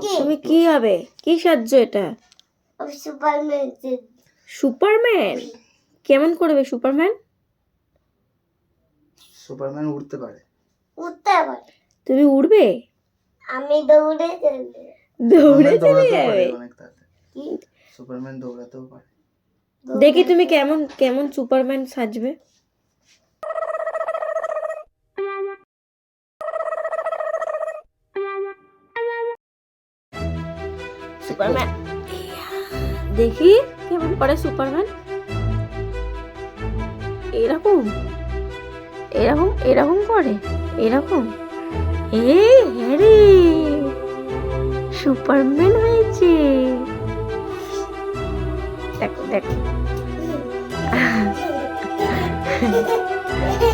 তুমি কি হবে? কি সাহায্য এটা? Superman Superman? কেমন করবে সুপারম্যান? সুপারম্যান উঠতে পারে। উঠতে পারে। তুমি উড়বে? আমি দৌড়ে চলবে দৌড়ে চলে যাবে? সুপারম্যান দৌড়াতেও পারে। দেখি তুমি কেমন কেমন সুপারম্যান সাজবে। সুপারম্যান দেখি কেমন করে সুপারম্যান এরকম? এরকম এরকম করে? এরকম? এ হ্যারে! সুপারম্যান হয়েছে। দেখো দেখো।